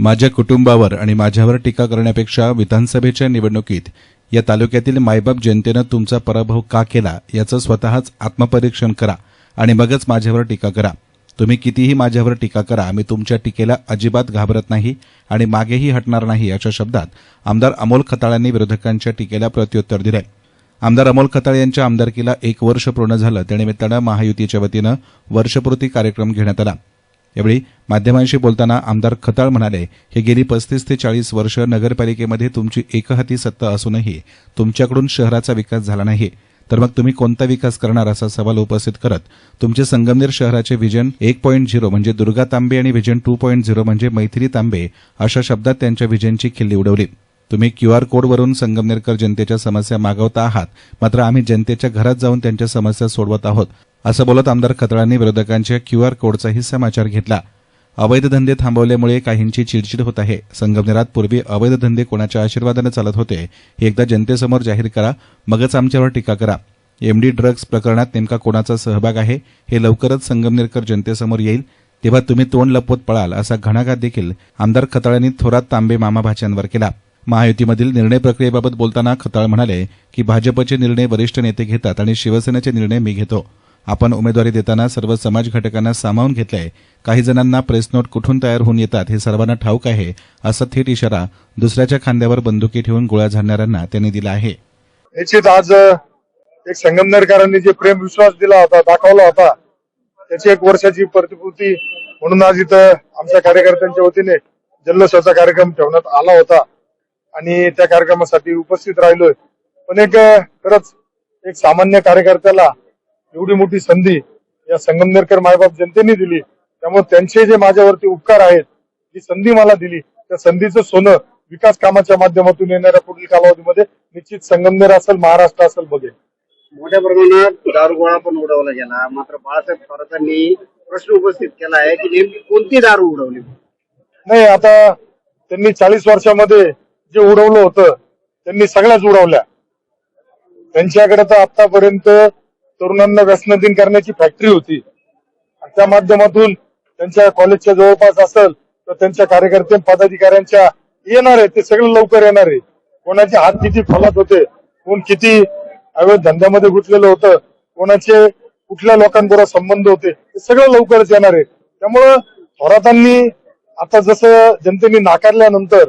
माझ्या कुटुंबावर आणि माझ्यावर टीका करण्यापेक्षा विधानसभेच्या निवडणुकीत या तालुक्यातील मायबाप जनतेनं तुमचा पराभव का केला याचं स्वतःच आत्मपरीक्षण करा आणि मगच माझ्यावर टीका करा. तुम्ही कितीही माझ्यावर टीका करा मी तुमच्या टीकेला अजिबात घाबरत नाही आणि मागेही हटणार नाही अशा शब्दात आमदार अमोल खताळांनी विरोधकांच्या टीकेला प्रत्युत्तर दिलंय. आमदार अमोल खताळ यांच्या आमदारकीला एक वर्ष पूर्ण झालं त्यानिमित्तानं महायुतीच्या वतीनं वर्षपूर्ती कार्यक्रम घेण्यात आला. यावेळी माध्यमांशी बोलताना आमदार खताळ म्हणाले की गेली पस्तीस ते चाळीस वर्ष नगरपालिकेमध्ये तुमची एकहाती सत्ता असूनही तुमच्याकडून शहराचा विकास झाला नाही. तर मग तुम्ही कोणता विकास करणार असा सवाल उपस्थित करत तुमचे संगमनेर शहराचे व्हिजन एक पॉईंट झिरो म्हणजे दुर्गा तांबे आणि व्हिजन टू पॉईंट झिरो म्हणजे मैथिली तांबे अशा शब्दात त्यांच्या व्हिजनची खिल्ली उडवली. तुम्ही क्यू आर कोडवरून संगमनेरकर जनतेच्या समस्या मागवता आहात मात्र आम्ही जनतेच्या घरात जाऊन त्यांच्या समस्या सोडवत आहोत. असं बोलत आमदार खतळांनी विरोधकांच्या क्यू आर कोडचाही समाचार घेतला. अवैध धंदे थांबवल्यामुळे काहींची चिडचिड होत आहे. संगमनेरात पूर्वी अवैध धंदे कोणाच्या आशीर्वादाने चालत होते हे एकदा जनतेसमोर जाहीर करा मगच आमच्यावर टीका करा. एमडी ड्रग्ज प्रकरणात नेमका कोणाचा सहभाग आहे हे लवकरच संगमनेरकर जनतेसमोर येईल. तेव्हा तुम्ही तोंड लपवत पळाल असा घणाघात देखील आमदार खताळांनी थोरात तांबे मामा भाच्यांवर केला. महायुतीमधील निर्णय प्रक्रियेबाबत बोलताना खताळ म्हणाले की भाजपचे निर्णय वरिष्ठ नेते घेतात आणि शिवसेनेचे निर्णय मी घेतो. आपण उमेदवारी देताना सर्व समाज घटकांना सामावून घेतलंय. काही जणांना प्रेस नोट कुठून तयार होऊन येतात हे सर्वांना ठाऊक आहे असा थेट इशारा दुसऱ्याच्या खांद्यावर बंदुकी ठेवून गोळ्या झाडणाऱ्यांना त्यांनी दिला आहे. निश्चित आज एक संगमनेरकरांनी जे प्रेम विश्वास दिला होता दाखवला होता त्याची एक वर्षाची प्रतिपूर्ती म्हणून आज इथं आमच्या कार्यकर्त्यांच्या वतीने जल्लोषाचा कार्यक्रम ठेवण्यात आला होता. आणि त्या कार्यक्रमासाठी उपस्थित राहिलोय. पण एक खरंच एक सामान्य कार्यकर्त्याला एवढी मोठी संधी या संगमनेरकर मायबाप जनतेने दिली. त्यामुळे त्यांचे जे माझ्यावरती उपकार आहेत जी संधी मला दिली त्या संधीचं सोनं विकास कामाच्या माध्यमातून येणाऱ्या पुढील कालावधीमध्ये निश्चित संगमनेर असेल महाराष्ट्र असेल बघेल. मोठ्या प्रमाणात दारुगोळा पण उडवला गेला. मात्र बाळासाहेब थोरातांनी प्रश्न उपस्थित केला आहे की नेमकी कोणती दारू उडवली? नाही आता त्यांनी चाळीस वर्षामध्ये जे उडवलं होतं त्यांनी सगळ्याच उडवल्या. त्यांच्याकडे तर आतापर्यंत तरुणांना व्यसनाधीन करण्याची फॅक्टरी होती. आणि त्या माध्यमातून त्यांच्या कॉलेजच्या जवळपास असेल तर त्यांच्या कार्यकर्ते पदाधिकाऱ्यांच्या येणार आहे ते सगळं लवकर येणार आहे कोणाचे हात किती फलात होते कोण किती अवैध धंद्यामध्ये गुंतलेलं होतं कोणाचे कुठल्या लोकांबरोबर संबंध होते ते सगळं लवकरच येणार आहे. त्यामुळं थोरातांनी आता जसं जनतेने नाकारल्यानंतर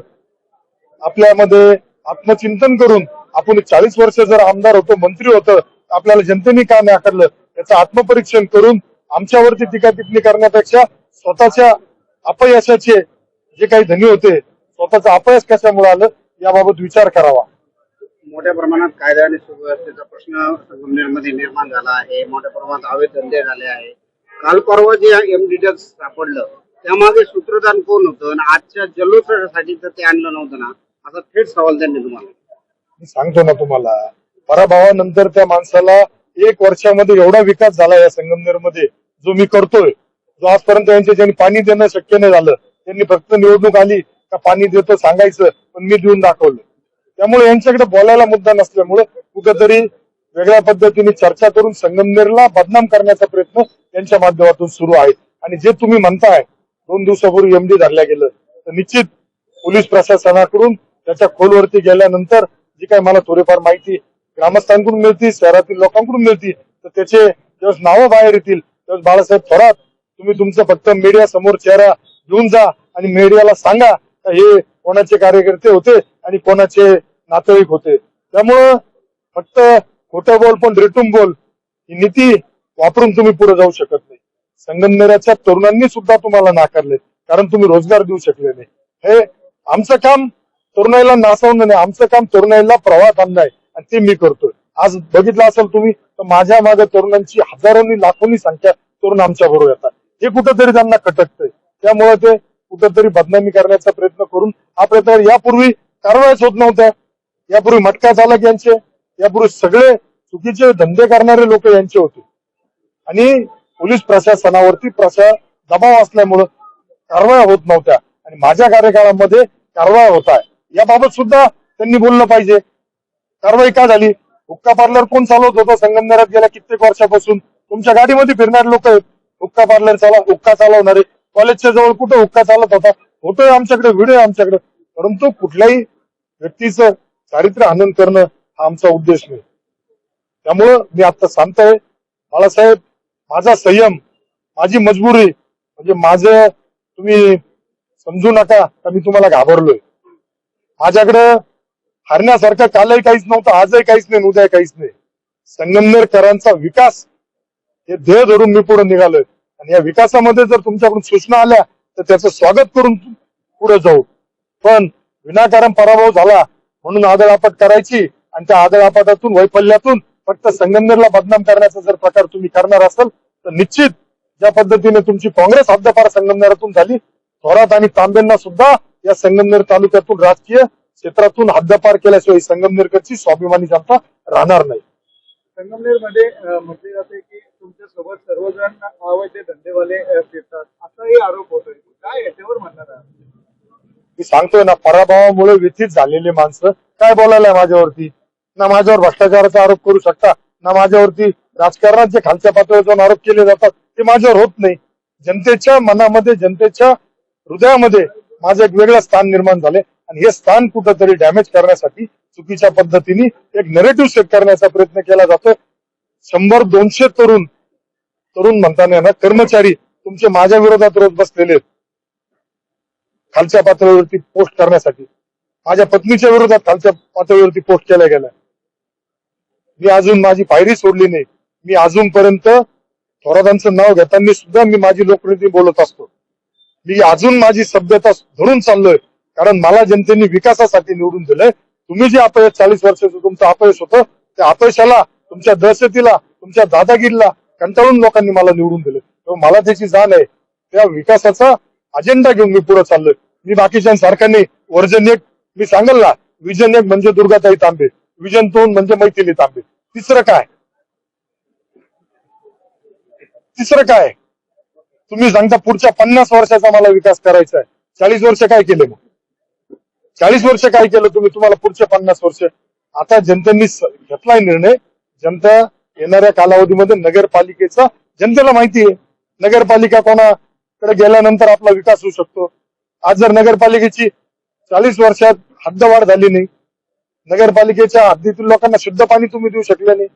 आपल्यामध्ये आत्मचिंतन करून आपण चाळीस वर्ष जर आमदार होतो मंत्री होतं आपल्याला जनतेने का नाकारलं याचं आत्मपरीक्षण करून आमच्यावरती टीका टिप्पणी करण्यापेक्षा स्वतःच्या अपयशाचे जे काही धनी होते स्वतःचा अपयश कशामुळे आलं याबाबत विचार करावा. मोठ्या प्रमाणात कायदा आणि सुव्यवस्थेचा प्रश्न संगमनेरमध्ये निर्माण झाला आहे. मोठ्या प्रमाणात अवैध धंदे झाले आहे. काल परवा जे एमडी ड्रग्ज सापडलं त्यामागे सूत्रधान कोण होतं आणि आजच्या जल्लोषासाठी तर ते आणलं नव्हतं ना? असा थेट सवाल त्यांनी तुम्हाला. मी सांगतो ना तुम्हाला. पराभवानंतर त्या माणसाला एक वर्षामध्ये एवढा विकास झाला या संगमनेरमध्ये जो मी करतोय. जो आजपर्यंत यांच्या ज्यांनी पाणी देणं शक्य नाही झालं. त्यांनी फक्त निवडणूक आली का पाणी देतो सांगायचं पण मी देऊन दाखवलं. त्यामुळे यांच्याकडे बोलायला मुद्दा नसल्यामुळे कुठेतरी वेगळ्या पद्धतीने चर्चा करून संगमनेरला बदनाम करण्याचा प्रयत्न त्यांच्या माध्यमातून सुरू आहे. आणि जे तुम्ही म्हणताय दोन दिवसापूर्वी एमडी धरल्या गेलं तर निश्चित पोलीस प्रशासनाकडून त्याच्या खोलवरती गेल्यानंतर जी काही मला थोडीफार माहिती ग्रामस्थांकडून मिळतील शहरातील लोकांकडून मिळतील तर त्याचे जेव्हा नावं बाहेर येतील. तेव्हा बाळासाहेब थोरात तुम्ही तुमचं फक्त मीडिया समोर चेहरा घेऊन जा आणि मीडियाला सांगा हे कोणाचे कार्यकर्ते होते आणि कोणाचे नातेवाईक होते. त्यामुळं फक्त खोटं बोल पण रेटून बोल ही नीती वापरून तुम्ही पुढे जाऊ शकत नाही. संगमनेराच्या तरुणांनी सुद्धा तुम्हाला नाकारले कारण तुम्ही रोजगार देऊ शकले नाही. हे आमचं काम तरुणाईला नासवणं नाही आमचं काम तरुणाईला प्रवाहात आणणं आहे. आणि ते मी करतोय. आज बघितलं असेल तुम्ही तर माझ्या मागे तरुणांची हजारोनी लाखोनी संख्या तरुण आमच्या बरोबर येतात. हे कुठंतरी त्यांना खटकतंय त्यामुळे ते कुठंतरी बदनामी करण्याचा प्रयत्न करून हा प्रयत्न यापूर्वी कारवाईच होत नव्हत्या. यापूर्वी मटका चालक यांचे यापूर्वी सगळे चुकीचे धंदे करणारे लोक यांचे होते. आणि पोलीस प्रशासनावरती प्रशा दबाव असल्यामुळं कारवाया होत नव्हत्या. आणि माझ्या कार्यकाळामध्ये कारवाया होत आहे. याबाबत सुद्धा त्यांनी बोललं पाहिजे. कारवाई का झाली? हुक्का पार्लर कोण चालवत होतं? संगमनेरात गेल्या कित्येक वर्षापासून. तुमच्या गाडीमध्ये फिरणारे लोक आहेत. हुक्का पार्लर चाला हुक्का चालवणारे. कॉलेजच्या जवळ कुठं हुक्का चालत होता? होतोय आमच्याकडे व्हिडिओ आमच्याकडे. परंतु कुठल्याही व्यक्तीचं चारित्र्य हनन करणं हा आमचा उद्देश नाही. त्यामुळं मी आता सांगतोय बाळासाहेब माझा संयम माझी मजबुरी म्हणजे माझं तुम्ही समजू नका का मी तुम्हाला घाबरलोय. माझ्याकडं हरण्यासारखं कालही काहीच नव्हतं आजही काहीच नाही उद्या काहीच नाही. संगमनेरकरांचा विकास हे ध्येय धरून मी पुढे निघालोय. आणि या विकासामध्ये जर तुमच्याकडून सूचना आल्या तर त्याचं स्वागत करून पुढे जाऊ. पण विनाकारण पराभव झाला म्हणून आदळापट करायची आणि त्या आदळापटातून वैफल्यातून फक्त संगमनेरला बदनाम करण्याचा जर प्रकार तुम्ही करणार असाल तर निश्चित ज्या पद्धतीने तुमची काँग्रेस हद्दपार संगमनेरातून झाली थोरात आणि तांबेंना सुद्धा या संगमनेर तालुक्यातून राजकीय क्षेत्रातून हद्दपार केल्याशिवाय संगमनेरकरची स्वाभिमानी जनता राहणार नाही. संगमनेरमध्ये अ, म्हटले जाते की तुमच्यासोबत सर्वजण अवैध धंदेवाले फिरतात. असाही आरोप होतोय. काय याच्यावर म्हणणार आहात? मी सांगतोय ना पराभवामुळे व्यथित झालेली माणसं काय बोलायला माझ्यावरती? ना माझ्यावर भ्रष्टाचाराचा आरोप करू शकता ना माझ्यावरती राजकारणात जे खालच्या पातळीवर जाऊन आरोप केले जातात ते माझ्यावर होत नाही. जनतेच्या मनामध्ये जनतेच्या हृदयामध्ये माझं एक वेगळं स्थान निर्माण झाले. आणि हे स्थान कुठंतरी डॅमेज करण्यासाठी चुकीच्या पद्धतीने एक नेरेटिव्ह सेट करण्याचा प्रयत्न केला जातो. शंभर दोनशे तरुण तरुण म्हणताना ना कर्मचारी तुमचे माझ्या विरोधात रोज बसलेले आहेत. खालच्या पातळीवरती पोस्ट करण्यासाठी. माझ्या पत्नीच्या विरोधात खालच्या पातळीवरती पोस्ट केल्या गेल्या. मी अजून माझी पायरी सोडली नाही. मी अजूनपर्यंत थोरातांचं नाव घेताना सुद्धा मी माझी लोकनीती बोलत असतो. मी अजून माझी सभ्यता धरून चाललोय. कारण मला जनतेने विकासासाठी निवडून दिलंय. तुम्ही जे अपयश चाळीस वर्षाचं तुमचं अपयश होतं त्या अपयशाला तुमच्या दहशतीला तुमच्या दादागिरीला कंटाळून लोकांनी मला निवडून दिलं तेव्हा मला त्याची जाण आहे. त्या विकासाचा अजेंडा घेऊन मी पुढे चाललोय. मी बाकीच्या नाही वर्जन एक मी सांगेल ना विजन एक म्हणजे दुर्गाताई तांबे. विजन दोन म्हणजे मैथिली तांबे. तिसरं काय? तिसरं काय? तुम्ही सांगता पुढच्या पन्नास वर्षाचा मला विकास करायचा आहे. चाळीस वर्ष काय केले मग? चाळीस वर्ष काय केलं तुम्ही? तुम्हाला पुढचे पन्नास वर्ष. आता जनतेनी घेतलाय निर्णय. जनता येणाऱ्या कालावधीमध्ये नगरपालिकेचा जनतेला माहिती आहे नगरपालिका कोणाकडे गेल्यानंतर आपला विकास होऊ शकतो. आज जर नगरपालिकेची चाळीस वर्षात हद्दवाढ झाली नाही नगरपालिकेच्या हद्दीतील लोकांना शुद्ध पाणी तुम्ही देऊ शकले नाही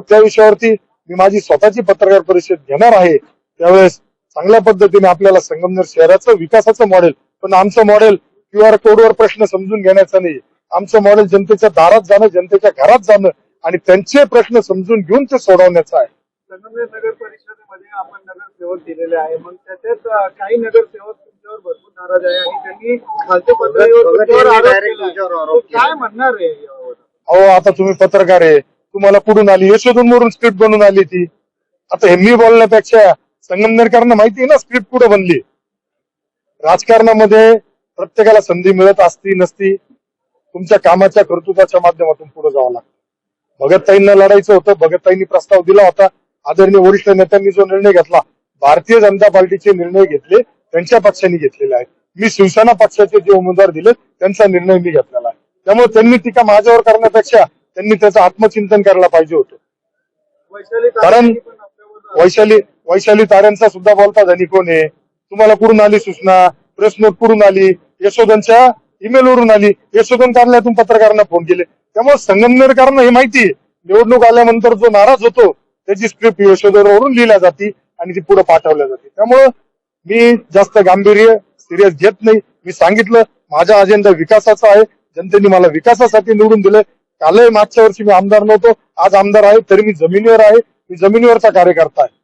त्या विषयावरती मी माझी स्वतःची पत्रकार परिषद घेणार आहे. त्यावेळेस चांगल्या पद्धतीने आपल्याला संगमनेर शहराचं विकासाचं मॉडेल पण आमचं मॉडेल क्यू आर कोडवर प्रश्न समजून घेण्याचं नाही. आमचं मॉडेल जनतेच्या दारात जाणं जनतेच्या घरात जाणं आणि त्यांचे प्रश्न समजून घेऊन ते सोडवण्याचं आहे. संगमनेर नगर परिषदेमध्ये आपण नगरसेवक दिलेले आहे. मग त्याच्यात काही नगरसेवक तुमच्यावर भरपूर नाराज आहे आणि त्यांनी खालच्या पातळीवर. काय म्हणणार आहे? अहो आता तुम्ही पत्रकार आहे. तुम्हाला कुठून आली यशोधून वरून स्क्रिप्ट बनून आली ती. आता हे मी बोलण्यापेक्षा संगमनेरकरांना माहिती आहे ना स्क्रिप्ट कुठं बनली? राजकारणामध्ये प्रत्येकाला संधी मिळत असती नसती तुमच्या कामाच्या कर्तृत्वाच्या माध्यमातून पुढे जावं लागतं. भगतताईंना लढायचं होतं भगतताईंनी प्रस्ताव दिला होता. आदरणीय वरिष्ठ नेत्यांनी जो निर्णय घेतला भारतीय जनता पार्टीचे निर्णय घेतले त्यांच्या पक्षाने घेतलेले आहेत. मी शिवसेना पक्षाचे जे उमेदवार दिले त्यांचा निर्णय मी घेतलेला आहे. त्यामुळे त्यांनी टीका माझ्यावर करण्यापेक्षा त्यांनी त्याचं आत्मचिंतन करायला पाहिजे होतं. कारण वैशाली वैशाली ताऱ्यांचा सुद्धा बोलता धनी कोण आहे? तुम्हाला कुठून आली सूचना? प्रश्न कुठून आली? यशोधनच्या ईमेलवरून आली. यशोधन कार्यालयातून पत्रकारांना फोन केले. त्यामुळे संगमनेरकरांना हे माहिती निवडणूक आल्यानंतर जो नाराज होतो त्याची स्क्रिप्ट यशोधनवरून लिहिल्या जाते आणि ती पुढे पाठवल्या जाते. त्यामुळं मी जास्त गांभीर्य सिरियस घेत नाही. मी सांगितलं माझा अजेंडा विकासाचा आहे. जनतेने मला विकासासाठी निवडून दिले कालही मागच्या वर्षी मी आमदार नव्हतो. आज आमदार आहे तरी मी जमिनीवर आहे. मी जमिनीवरचा कार्यकर्ता आहे.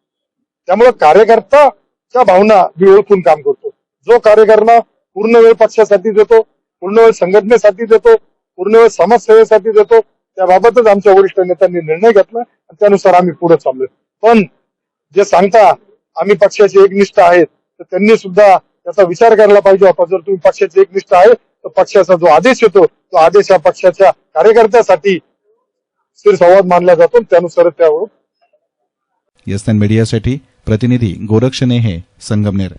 त्यामुळे कार्यकर्ताच्या भावना मी ओळखून काम करतो. जो कार्यकर्ता पूर्ण वेळ पक्षासाठी देतो पूर्ण वेळ संघटनेसाठी देतो पूर्ण वेळ समाजसेवेसाठी देतो. त्याबाबतच आमच्या वरिष्ठ नेत्यांनी निर्णय घेतला आणि त्यानुसार आम्ही पुढे चाललोय. पण जे सांगता आम्ही पक्षाचे एकनिष्ठ आहेत तर त्यांनी सुद्धा त्याचा विचार करायला पाहिजे होता जर तुम्ही पक्षाचे एकनिष्ठ आहे तर पक्षाचा जो आदेश येतो तो आदेश हा पक्षाच्या कार्यकर्त्यासाठी संवाद मानला जातो त्यानुसार त्यावर यस्तान मीडियासाठी प्रतिनिधी गोरक्ष हे संगमनेर